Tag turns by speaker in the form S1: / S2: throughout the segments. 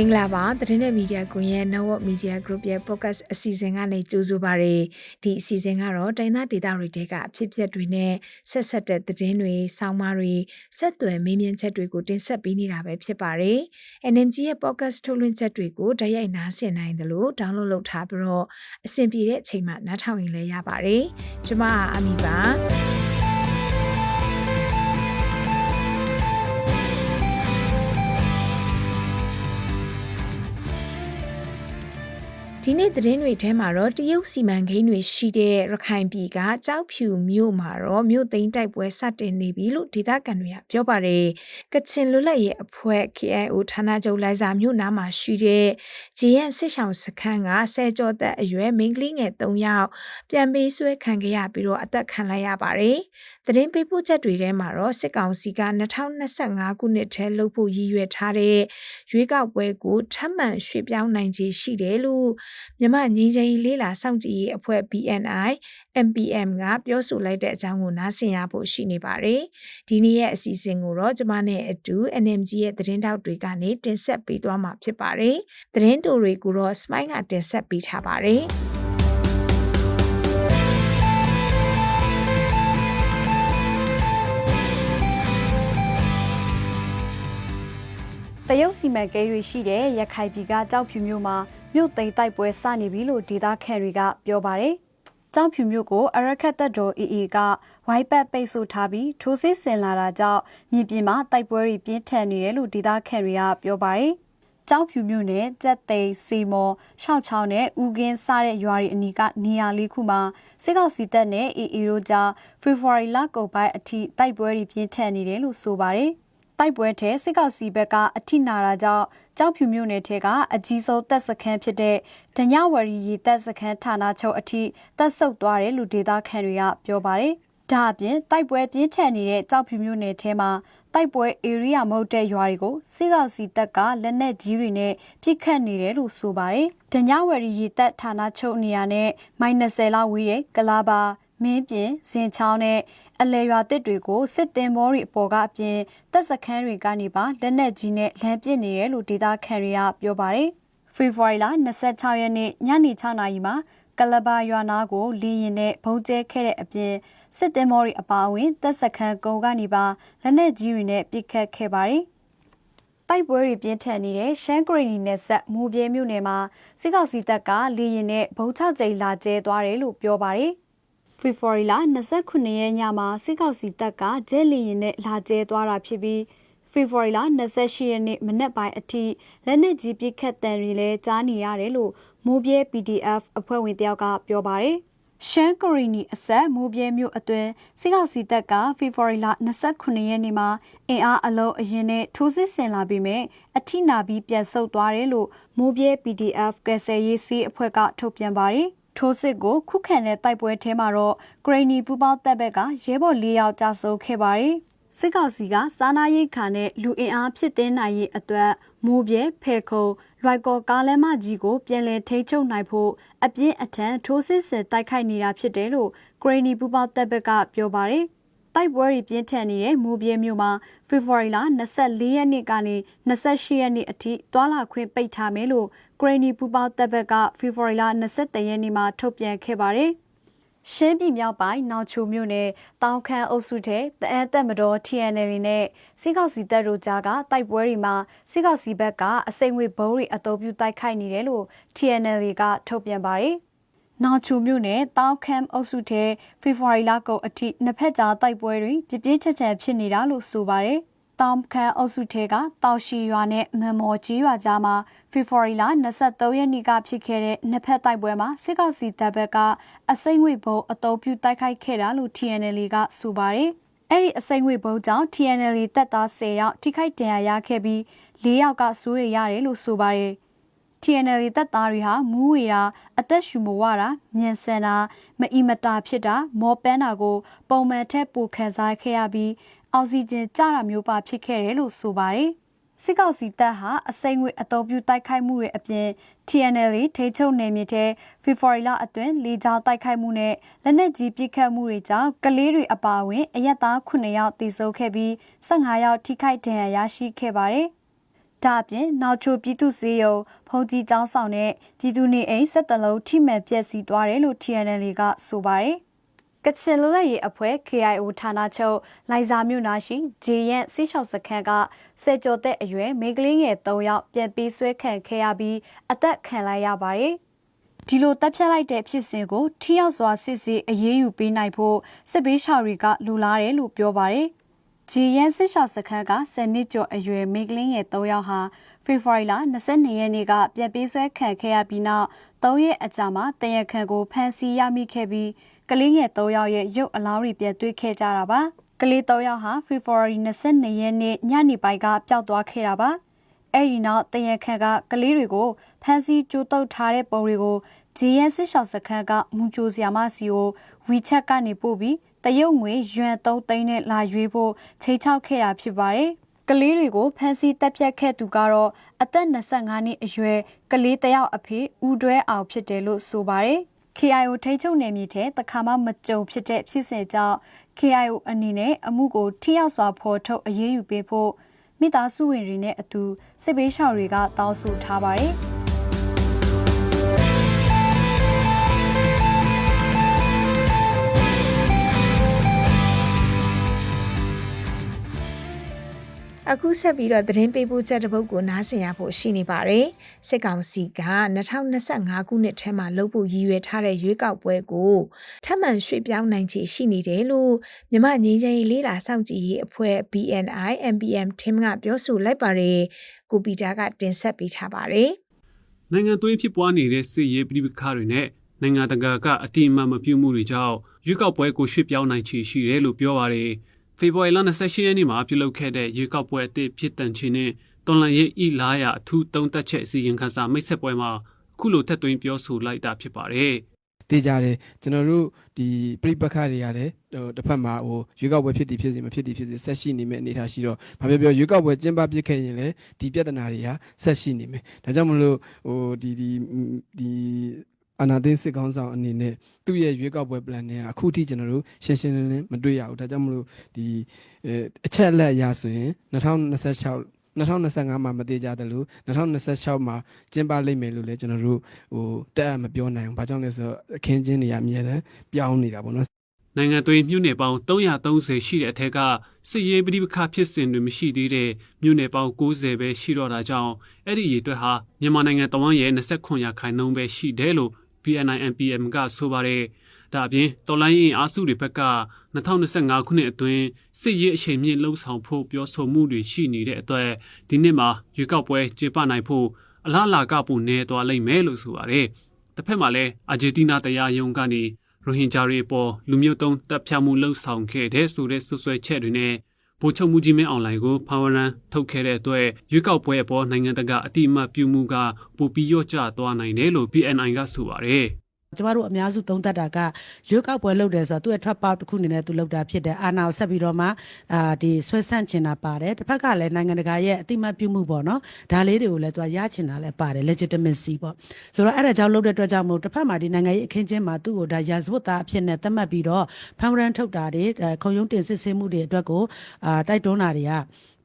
S1: မင်္ဂလာပါသတင်းနဲ့မီဒီယာကွန်ရဲ့ Network Media Group ရဲ့ podcast အစီအစဉ်ကနေကြိုဆိုပါရစေဒီအစီအစဉ်ကတော့တိုင်းသားဒေသတွေတဲကအဖြစ်အပျက်တွေနဲ့ဆက်ဆက်တဲ့သတင်းတွေဆောင်းပါးတွေဆက်သွယ်မေးမြန်းချက်တွေကိုတင်ဆက်ပေးနေတာပဲဖြစ်ပါတယ် NMG ရဲ့ podcast ထုတ်လွှင့်ချက်တွေကိုတိုက်ရိုက်နားဆင်နိုင်တယ်လို့ download လုပ်ထားပြီးတော့အဆင်ပြေတဲ့အချိန်မှနားထောင်ရင်လည်းရပါတယ်ကျွန်မအမီပါ ဒီနေ့သတင်းတွေထဲမှာတော့တရုတ်စီမံကိန်းတွေရှိတဲ့ရခိုင်ပြည်ကကြောက်ဖြူမြို့မှာတော့မြို့သိမ်းတိုက်ပွဲစတင်နေပြီလို့ဒေသခံတွေကပြောပါတယ်။ကချင်လွတ်လပ်ရေးအဖွဲ့ KIO ဌာနချုပ်လိုင်ဇာမြို့နားမှာရှိတဲ့ဂျီယန်စစ်ဆောင်စခန်းကဆဲကြောသက်အရွယ်မိန်းကလေးငယ်၃ယောက်ပြန်ပေးဆွဲခံခဲ့ရပြီးတော့အသက်ခံလိုက်ရပါတယ်။သတင်းပေးပို့ချက်တွေထဲမှာတော့စစ်ကောင်စီက2025ခုနှစ်ထဲလှုပ်ဖို့ရည်ရွယ်ထားတဲ့ရွေးကောက်ပွဲကိုထပ်မံရွှေ့ပြောင်းနိုင်ခြေရှိတယ်လို့မြမငင်းချင်းလေးလာစောင့်ကြည့်ရေးအဖွဲ့ BNI MPM ကပြောဆိုလိုက်တဲ့အကြောင်းကိုနားဆင်ရဖို့ရှိနေပါတယ်။ဒီနေ့ရဲ့အစီအစဉ်ကိုတော့ကျမနဲ့အတူ NMG ရဲ့သတင်းတောက်တွေကနေတင်ဆက်ပေးသွားမှာဖြစ်ပါတယ်။သတင်းတိုတွေကိုတော့ Smile ကတင်ဆက်ပေးထားပါတယ်။
S2: တရုတ်စီမံကိန်းတွေရှိတဲ့ရခိုင်ပြည်ကကြောက်ဖြူမြို့မှာ မြို့သိမ်းတိုက်ပွဲစနေပြီလို့ဒေသခံတွေကပြောပါတယ်။ကြောက်ဖြူမြို့ကိုအရခတ်တပ်တော် AA ကဝိုင်းပတ်ပိတ်ဆို့ထားပြီးထိုးစစ်ဆင်လာတာကြောင့်မြေပြင်မှာတိုက်ပွဲတွေပြင်းထန်နေတယ်လို့ဒေသခံတွေကပြောပါတယ်။ကြောက်ဖြူမြို့နယ်ကြက်သိမ်းစီမော်ရှောက်ချောင်းနဲ့ဦးကင်းစားတဲ့ရွာတွေအနီးကနေရာလေးခုမှာစစ်ကောက်စီတပ်နဲ့ AA တို့ကြားဖေဖော်ဝါရီလကုန်ပိုင်းအထိတိုက်ပွဲတွေပြင်းထန်နေတယ်လို့ဆိုပါတယ်။ တိုက်ပွဲထဲစစ်ကောက်စီဘက်ကအထိနာတာကြောင့်ကြောက်ဖြူမြို့နယ်ထဲကအကြီးဆုံးတပ်စခန်းဖြစ်တဲ့ဒညဝရီရီတပ်စခန်းဌာနချုပ်အထိတပ်ဆုပ်သွားတယ်လို့ဒေသခံတွေကပြောပါတယ်။ဒါအပြင်တိုက်ပွဲပြင်းထန်နေတဲ့ကြောက်ဖြူမြို့နယ်ထဲမှာတိုက်ပွဲဧရိယာမဟုတ်တဲ့ရွာတွေကိုစစ်ကောက်စီတပ်ကလက်နက်ကြီးတွေနဲ့ပစ်ခတ်နေတယ်လို့ဆိုပါတယ်။ဒညဝရီရီတပ်ဌာနချုပ်နေရာနဲ့မိုင်20လောက်ဝေးတဲ့ကလာပါ မင်းပြင်ဇင်ချောင်းနဲ့အလဲရွာတစ်တွေကိုစစ်တင်မောတွေအပေါ်ကအပြင်တပ်စခန်းတွေကနေပါလက်နက်ကြီးနဲ့လမ်းပစ်နေတယ်လို့ဒေသခံတွေကပြောပါတယ်။ဖေဖော်ဝါရီလ26ရက်နေ့ညနေ6နာရီမှာကလဘာရွာနာကိုလီရင်နဲ့ဘုံကျဲခဲ့တဲ့အပြင်စစ်တင်မောတွေအပါအဝင်တပ်စခန်းကုန်းကနေပါလက်နက်ကြီးတွေနဲ့ပစ်ခတ်ခဲ့ပါတယ်။တိုက်ပွဲတွေပြင်းထန်နေတဲ့ရှမ်းဂရီနီနယ်ဆက်မူပြဲမြို့နယ်မှာစစ်ကောင်စီတပ်ကလေရင်နဲ့ဗုံးချကြိမ်လာကျဲသွားတယ်လို့ပြောပါတယ်။ ဖေဖော်ဝါရီလ29ရက်ညမှာစစ်ကောက်စီတပ်ကဂျဲလီရင်နဲ့လာကျဲသွားတာဖြစ်ပြီးဖေဖော်ဝါရီလ28ရက်နေ့မနက်ပိုင်းအထိလက်နက်ကြီးပစ်ခတ်တံတွေလည်းကြားနေရတယ်လို့မိုးပြဲ PDF အဖွဲ့ဝင်တယောက်ကပြောပါတယ်။ရှမ်းကရီနီအဆက်မိုးပြဲမြို့အတွင်းစစ်ကောက်စီတပ်ကဖေဖော်ဝါရီလ29ရက်နေ့မှာအင်အားအလုံးအရင်နဲ့ထိုးစစ်ဆင်လာပြီးမြဲအထိနာပြီးပြန်ဆုတ်သွားတယ်လို့မိုးပြဲ PDF ကယ်ဆယ်ရေးစီးအဖွဲ့ကထုတ်ပြန်ပါတယ်။ ထိုးစစ်ကိုခုခံတဲ့တိုက်ပွဲထဲမှာတော့ဂရိနီပူပေါင်းတပ်ဘက်ကရဲဘော်၄ယောက်ကြာဆုံးခဲ့ပါတယ်။စစ်ကောင်စီကစားနာရိတ်ခါနဲ့လူအင်အားဖြစ်တဲ့နိုင်ရေးအတွက်မိုးပြဲဖဲခုံလွိုက်ကောကားလမ်းမကြီးကိုပြန်လည်ထိန်းချုပ်နိုင်ဖို့အပြင်းအထန်ထိုးစစ်ဆင်တိုက်ခိုက်နေတာဖြစ်တယ်လို့ဂရိနီပူပေါင်းတပ်ဘက်ကပြောပါတယ်။တိုက်ပွဲတွေပြင်းထန်နေတဲ့မူပြဲမြို့မှာဖေဖော်ဝါရီလ24ရက်နေ့ကနေ28ရက်နေ့အထိတွာလာခွင့်ပိတ်ထားမယ်လို့ ဂရနီပူပေါတပ်ဘက်ကဖေဖော်ဝါရီလ23ရက်နေ့မှာထုတ်ပြန်ခဲ့ပါတယ်။ရှမ်းပြည်မြောက်ပိုင်းနောင်ချိုမြို့နယ်တောင်ခမ်းအုပ်စုထဲတအန်းသက်မတော် TNL နဲ့စစ်ကောက်စီတပ်တို့ကြားကတိုက်ပွဲတွေမှာစစ်ကောက်စီဘက်ကအစိမ့်ဝေဘုံတွေအုပ်ပြုတိုက်ခိုက်နေတယ်လို့ TNL ကထုတ်ပြန်ပါတယ်။နောင်ချူမြို့နယ်တောင်ခမ်းအုပ်စုထဲဖေဖော်ဝါရီလကုန်အထိနှစ်ဖက်ကြားတိုက်ပွဲတွေပြပြချက်ချက်ဖြစ်နေတာလို့ဆိုပါတယ်။ တောင်ခမ်းအုပ်စုထဲကတောက်ရှိရွာနဲ့မမော်ကြီးရွာကြားမှာဖေဖော်ဝါရီလ23ရက်နေ့ကဖြစ်ခဲ့တဲ့နှစ်ဖက်တိုက်ပွဲမှာစစ်ကောင်စီတပ်ဘက်ကအစိမ့်ငွေဘုံအတုံးပြုတိုက်ခိုက်ခဲ့တာလို့ TNL ကဆိုပါတယ်။အဲ့ဒီအစိမ့်ငွေဘုံကြောင့် TNL တပ်သား10ယောက်ထိခိုက်ဒဏ်ရာရခဲ့ပြီး၄ယောက်ကစိုးရိမ်ရတယ်လို့ဆိုပါတယ်။ TNL တပ်သားတွေဟာမူးဝေတာအသက်ရှူမဝတာမြန်ဆန်တာမအီမတာဖြစ်တာမောပန်းတာကို ပုံမှန်ထက်ပိုခံစားခဲ့ရပြီး အောက်ဆီဂျင်ကျတာမျိုးပါဖြစ်ခဲ့တယ်လို့ဆိုပါတယ်။စစ်ကောက်စီတပ်ဟာအစိမ့်ငွေအသုံးပြုတိုက်ခိုက်မှုတွေအပြင် TNL ထိချုပ်နယ်မြေထဲဖေဖော်ဝါရီလအတွင်းလေကြောင်းတိုက်ခိုက်မှုနဲ့လက်နက်ကြီးပစ်ခတ်မှုတွေကြောင့်ကလေးတွေအပါအဝင်အရက်သား9ယောက်သေဆုံးခဲ့ပြီး15ယောက်ထိခိုက်ဒဏ်ရာရရှိခဲ့ပါတယ်။ဒါအပြင်နောက်ချိုပြည်သူစေယုံဖုန်ကြီးကျောင်းဆောင်နဲ့ပြည်သူနေအိမ်ဆက်တလုံးထိမှန်ပျက်စီးသွားတယ်လို့ TNL ကဆိုပါတယ်။ ကချင်လူလက်ရေးအဖွဲ့ KIO ဌာနချုပ်လိုင်ဇာမြို့နာရှိဂျေယန်စီချောက်စခန်းကဆယ်ကျော်သက်အရွယ်မိန်းကလေးငယ်၃ယောက်ပြန်ပြီးဆွဲခံခဲ့ရပြီးအသက်ခံလိုက်ရပါတယ်။ဒီလိုတပ်ဖြတ်လိုက်တဲ့ဖြစ်စဉ်ကိုထိရောက်စွာစစ်ဆေးအရေးယူပေးနိုင်ဖို့စစ်ဘေးရှောင်တွေကလူလာတယ်လို့ပြောပါတယ်။ဂျီယန်စစ်ရှောက်စခန်းက10နှစ်ကျော်အရွယ်မိန်းကလေးငယ်3ယောက်ဟာဖေဖော်ဝါရီလ22ရက်နေ့ကပြန်ပေးဆွဲခံခဲ့ရပြီးနောက်3ရက်အကြာမှာတရခန်ကိုဖမ်းဆီးရမိခဲ့ပြီး ကလေးငယ်3ယောက်ရဲ့ရုပ်အလောင်းတွေပြန်တွေ့ခဲ့ကြတာပါ။ကလေး3ယောက်ဟာဖေဖော်ဝါရီ22ရက်နေ့ညနေပိုင်းကပျောက်သွားခဲ့တာပါ။အဲ့ဒီနောက်တရခန်ကကလေးတွေကိုဖမ်းဆီးကြိုးတုပ်ထားတဲ့ပုံတွေကိုဂျီယန်စစ်ရှောက်စခန်းကမူဂျိုဆီယာမစီကို WeChat ကနေပို့ပြီးတရုတ်ငွေယွမ်3သိန်းနဲ့လာရွေးဖို့ချိန်ချောက်ခဲ့တာဖြစ်ပါတယ်။ကလေးတွေကိုဖမ်းဆီးတပ်ဖြတ်ခဲ့သူကတော့အသက်25နှစ်အရွယ်ကလေးတယောက်အဖေဦးတွဲအောင်ဖြစ်တယ်လို့ဆိုပါတယ်။ KIO ထိချုပ်နယ်မြေထဲတခါမှမကြုံဖြစ်တဲ့ဖြစ်စဉ်ကြောင့် KIO အနေနဲ့အမှုကိုထိရောက်စွာဖော်ထုတ်အရေးယူပေးဖို့မိသားစုဝင်တွေနဲ့အတူစစ်ပေးရှောင်တွေကတောင်းဆိုထားပါတယ်။
S1: အခုဆက်ပြီးတော့သတင်းပေးပို့ချက်တစ်ပုဒ်ကိုနားဆင်ရဖို့ရှိနေပါတယ်။စစ်ကောင်စီက2025ခုနှစ်ထဲမှာလုပ်ဖို့ရည်ရွယ်ထားတဲ့ရွေးကောက်ပွဲကိုထပ်မံရွှေ့ပြောင်းနိုင်ခြေရှိနေတယ်လို့မြမငင်းချင်းလေးလာစောင့်ကြည့်ရေးအဖွဲ့ BNI MPM team ကပြောဆိုလိုက်ပါတယ်။ကိုပီတာကတင်ဆက်ပေးထားပါတယ်။
S3: နိုင်ငံသွေးဖြစ်ပွားနေတဲ့စစ်ရေးပြည်ပခါတွေနဲ့နိုင်ငံတကာကအတိအမှန်မပြုမှုတွေကြောင့်ရွေးကောက်ပွဲကိုရွှေ့ပြောင်းနိုင်ချေရှိတယ်လို့ပြောပါရယ် ဖေဖော်ဝါရီလ28ရက်နေ့မှာပြုလုပ်ခဲ့တဲ့ရွေးကောက်ပွဲအသစ်ဖြစ်တန်ချီနဲ့တော်လန်ရေးဤလာရအထူးသုံးသက်ချက်အစီရင်ခံစာမိတ်ဆက်ပွဲမှာခုလိုထက်သွင်းပြောဆိုလိုက်တာဖြစ်ပါတယ်
S4: တေးကြတယ်ကျွန်တော်တို့ဒီပြိပခါတွေကလည်းဟိုတစ်ဖက်မှာဟိုရွေးကောက်ပွဲဖြစ်တည်ဖြစ်စီမဖြစ်တည်ဖြစ်စီဆက်ရှိနေမယ့်အနေအထားရှိတော့ဘာပြောပြောရွေးကောက်ပွဲကျင်းပပြစ်ခဲ့ရင်လည်းဒီပြဿနာတွေဟာဆက်ရှိနေမယ်ဒါကြောင့်မလို့ဟိုဒီဒီဒီ အနာသိစစ်ကောင်းဆောင်အနေနဲ့သူ့ရဲ့ရွေးကောက်ပွဲ plan တွေကအခုထိကျွန်တော်တို့ရှင်းရှင်းလင်းလင်းမတွေ့ရဘူးဒါကြောင့်မလို့ဒီအချက်အလက်အရဆိုရင်2026 2025မှာမသေးကြတယ်လို့2026မှာကျင်းပလိမ့်မယ်လို့လည်းကျွန်တော်တို့ဟိုတက်အမပြောနိုင်ဘူး။ဘာကြောင့်လဲဆိုတော့အခင်းချင်းတွေကအများနဲ့ပြောင်းနေတာပေါ့နော်
S3: နိုင်ငံသွေးမြို့နယ်ပေါင်း330ရှိတဲ့အထက်ကစစ်ရေးပြည်ပခါဖြစ်စဉ်တွေမရှိသေးတဲ့မြို့နယ်ပေါင်း90ပဲရှိတော့တာကြောင့်အဲ့ဒီရေတွက်ဟာမြန်မာနိုင်ငံတဝန်းရဲ့29ရာခိုင်နှုန်းပဲရှိတယ်လို့ PNIMPM ကဆိုပါတယ်။ဒါအပြင်တော်လိုင်းရင်အားစုတွေဘက်က2025ခုနှစ်အတွင်းစစ်ရေးအချိန်မြင့်လှုံ့ဆော်ဖို့ပြောဆိုမှုတွေရှိနေတဲ့အတွက်ဒီနှစ်မှာရွေးကောက်ပွဲကျင်းပနိုင်ဖို့အလားအလာကပိုနေသွားလိမ့်မယ်လို့ဆိုပါတယ်။တစ်ဖက်မှာလည်းအာဂျင်တီးနားတရားရုံးကနေရိုဟင်ဂျာတွေအပေါ်လူမျိုးတုံးတပ်ဖြတ်မှုလှုံ့ဆော်ခဲ့တဲ့ဆိုတဲ့ဆွဆွဲချက်တွေနဲ့ ဗိုလ်ချုပ်မှုကြီးမင်းအွန်လိုင်းကိုဖန်ဝရန်ထုတ်ခဲ့တဲ့အတွက်ရွေးကောက်ပွဲအပေါ်နိုင်ငံတကာအတိအမှတ်ပြုမှုကပိုပြီးရော့ကျသွားနိုင်တယ်လို့ PNI ကဆိုပါတယ်။
S5: ကျမတို့အများစုသုံးသပ်တာကရွေးကောက်ပွဲလုပ်တယ်ဆိုတော့သူ့ရဲ့ trap out တစ်ခုအနေနဲ့သူလုပ်တာဖြစ်တယ်အာဏာကိုဆက်ပြီးတော့မှအာဒီဆွဲဆန့်ချင်တာပါတယ်တစ်ဖက်ကလည်းနိုင်ငံတကာရဲ့အတိမတ်ပြုမှုပေါ့နော်ဒါလေးတွေကိုလည်းသူကရချင်တာလည်းပါတယ် legitimacy ပေါ့ဆိုတော့အဲ့ဒါကြောင့်လုပ်တဲ့အတွက်ကြောင့်မို့တစ်ဖက်မှာဒီနိုင်ငံရေးအခင်းချင်းမှာသူ့ကိုဒါရာဇဝတ်သားအဖြစ်နဲ့သတ်မှတ်ပြီးတော့ဖမ်းရန်ထုတ်တာတွေခုံရုံးတင်စစ်ဆေးမှုတွေအတွက်ကိုအာတိုက်တွန်းတာတွေက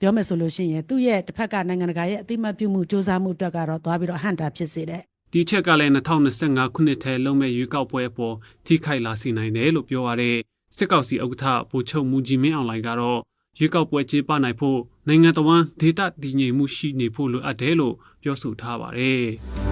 S5: ပြောမယ်ဆိုလို့ရှိရင်သူ့ရဲ့တစ်ဖက်ကနိုင်ငံတကာရဲ့အတိမတ်ပြုမှုစ조사မှုအတွက်ကတော့သွားပြီးတော့ဟန်တာဖြစ်စေတယ်
S3: ဒီချက်ကလည်း2025ခုနှစ်ထဲလုံးမဲ့ရွေးကောက်ပွဲအပေါ်ထိခိုက်လာစေနိုင်တယ်လို့ပြောရတဲ့စစ်ကောက်စီဥက္ကဋ္ဌဗိုလ်ချုပ်မူကြီးမင်းအောင်လှိုင်ကတော့ရွေးကောက်ပွဲကျင်းပနိုင်ဖို့နိုင်ငံတော်ဝန်ဒေသတည်ငြိမ်မှုရှိနေဖို့လိုအပ်တယ်လို့ပြောဆိုထားပါတယ်။